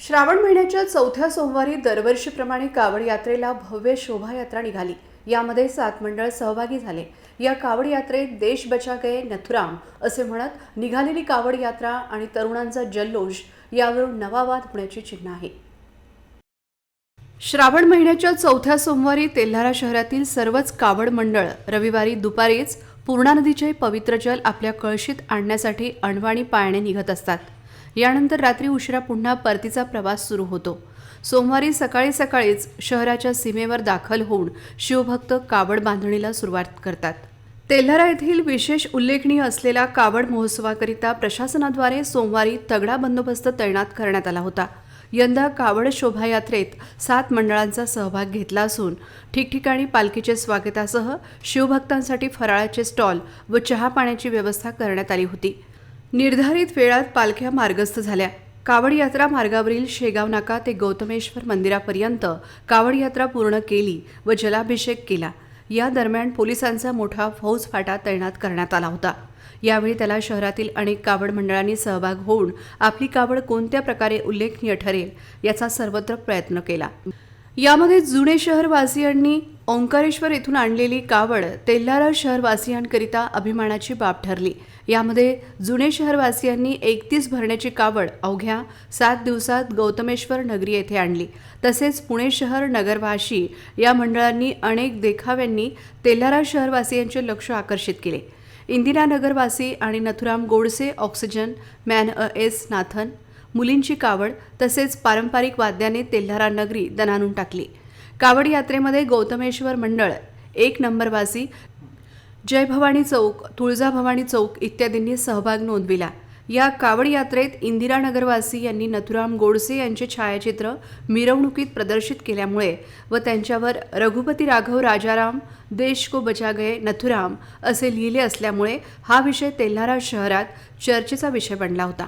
श्रावण महिन्याच्या चौथ्या सोमवारी दरवर्षीप्रमाणे कावड यात्रेला भव्य शोभायात्रा निघाली. यामध्ये सात मंडळ सहभागी झाले. या कावड यात्रेत देश बचा गये नथुराम असे म्हणत निघालेली कावड यात्रा आणि तरुणांचा जल्लोष यावरून नवा वाद होण्याची चिन्ह आहे. श्रावण महिन्याच्या चौथ्या सोमवारी तेल्हारा शहरातील सर्वच कावड मंडळ रविवारी दुपारीच पूर्णा नदीचे पवित्र जल आपल्या कळशीत आणण्यासाठी अणवाणी पायाने निघत असतात. यानंतर रात्री उशिरा पुन्हा परतीचा प्रवास सुरू होतो. सोमवारी सकाळी सकाळीच शहराच्या सीमेवर दाखल होऊन शिवभक्त कावड बांधणीला सुरुवात करतात. तेल्हारा येथील विशेष उल्लेखनीय असलेला कावड महोत्सवाकरिता प्रशासनाद्वारे सोमवारी तगडा बंदोबस्त तैनात करण्यात आला होता. यंदा कावड शोभायात्रेत सात मंडळांचा सहभाग घेतला असून ठिकठिकाणी पालखीचे स्वागतासह शिवभक्तांसाठी फराळाचे स्टॉल व चहा पाण्याची व्यवस्था करण्यात आली होती. निर्धारित वेळात पालख्या मार्गस्थ झाल्या. कावड यात्रा मार्गावरील शेगाव नाका ते गौतमेश्वर मंदिरापर्यंत कावड यात्रा पूर्ण केली व जलाभिषेक केला. या दरम्यान पोलिसांचा मोठा फौज फाटा तैनात करण्यात आला होता. यावेळी त्याला शहरातील अनेक कावड मंडळांनी सहभाग होऊन आपली कावड कोणत्या प्रकारे उल्लेखनीय ठरेल याचा सर्वत्र प्रयत्न केला. यामध्ये जुने शहरवासियांनी ओंकारेश्वर येथून आणलेली कावड तेल्हारा शहरवासियांकरिता अभिमानाची बाब ठरली. यामध्ये जुने शहरवासियांनी एकतीस भरण्याची कावड अवघ्या सात दिवसात गौतमेश्वर नगरी येथे आणली. तसेच पुणे शहर नगरवाशी या मंडळांनी अनेक देखाव्यांनी तेल्हारा शहरवासियांचे लक्ष आकर्षित केले. इंदिरानगरवासी आणि Nathuram Godse oxygen man A S Nathan. मुलींची कावड तसेच पारंपरिक वाद्याने तेल्हारा नगरी दणानून टाकली. कावड यात्रेमध्ये गौतमेश्वर मंडळ एक नंबरवासी जय भवानी चौक तुळजाभवानी चौक इत्यादींनी सहभाग नोंदविला. या कावड यात्रेत इंदिरानगरवासी यांनी नथुराम गोडसे यांचे छायाचित्र मिरवणुकीत प्रदर्शित केल्यामुळे व त्यांच्यावर रघुपती राघव राजाराम देश को बचा गए नथुराम असे लिहिले असल्यामुळे हा विषय तेल्हारा शहरात चर्चेचा विषय बनला होता.